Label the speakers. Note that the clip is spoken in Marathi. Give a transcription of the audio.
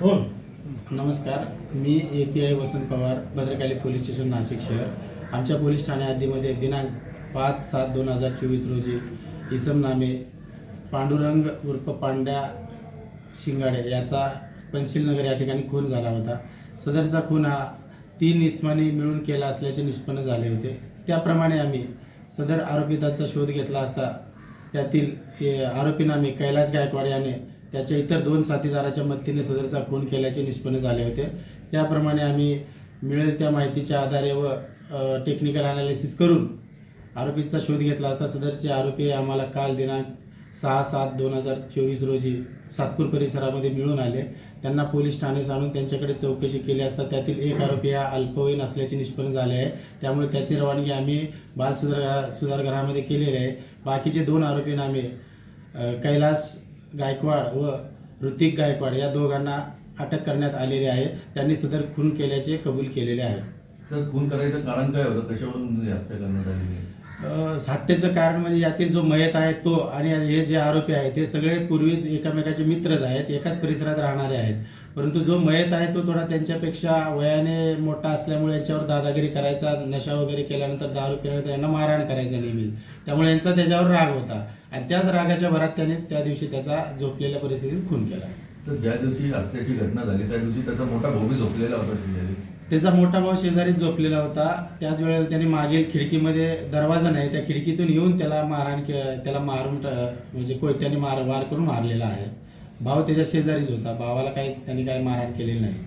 Speaker 1: नमस्कार मी A P I Vasant Pawar Bhadrakali police station Nashik शहर. आमच्या पोलीस ठाणे हद्दीमध्ये दिनांक पाच सात दोन हजार चोवीस रोजी इसम नामे पांडुरंग उर्फ पांड्या शिंगाडे याचा पंचशीलनगर या ठिकाणी खून झाला होता. सदरचा खून हा तीन इस्मानी मिळून केला असल्याचे निष्पन्न झाले होते. त्याप्रमाणे आम्ही सदर आरोपितांचा शोध घेतला असता त्यातील हे आरोपी नामे कैलास गायकवाड याने त्याच्या इतर दोन साथीदाराच्या मदतीने सदरचा खून केल्याचे निष्पन्न झाले होते. त्याप्रमाणे आम्ही मिळेल त्या माहितीच्या आधारे व टेक्निकल अनालिसिस करून आरोपीचा शोध घेतला असता सदरचे आरोपी आम्हाला काल दिनांक सहा सात दोन हजार चोवीस रोजी सातपूर परिसरामध्ये मिळून आले. त्यांना पोलीस ठाण्यास आणून त्यांच्याकडे चौकशी केली असता त्यातील एक आरोपी हा अल्पवयीन असल्याचे निष्पन्न झाले आहे. त्यामुळे त्याची रवानगी आम्ही बाल सुधार सुधारगृहामध्ये केलेली आहे. बाकीचे दोन आरोपी आम्ही कैलास गायकवाड व ऋतिक गायकवाड या दोघांना अटक करण्यात आलेली आहे. त्यांनी सदर खून केल्याचे कबूल केलेले आहे.
Speaker 2: सर खून करायचं कारण काय होतं? कशावरून हत्या करण्यात आलेली आहे?
Speaker 1: हत्येचं कारण म्हणजे यातील जो मयत आहे तो आणि हे जे आरोपी आहेत ते सगळे पूर्वी एकमेकाचे मित्रच आहेत एकाच परिसरात राहणारे आहेत. परंतु जो मयत आहे तो थोडा त्यांच्यापेक्षा वयाने मोठा असल्यामुळे यांच्यावर दादागिरी करायचा नशा वगैरे केल्यानंतर दारू पिल्यानंतर यांना मारहाण करायचा नेहमी. त्यामुळे यांचा त्याच्यावर राग होता. आणि त्याच रागाच्या भरात त्याने त्या दिवशी त्याचा झोपलेल्या परिस्थितीत खून केला.
Speaker 2: सर ज्या दिवशी हत्याची घटना झाली त्या दिवशी त्याचा मोठा भाऊ झोपलेला होता
Speaker 1: त्याचा मोठा भाऊ शेजारी झोपलेला होता. त्याच वेळेला त्याने मागील खिडकीमध्ये दरवाजा नाही त्या खिडकीतून येऊन त्याला मारहाण के त्याला मारून म्हणजे कोयत्याने मार वार करून मारलेला आहे. भाऊ त्याच्या शेजारीच होता. भावाला काही त्यांनी काही मारहाण केलेली नाही.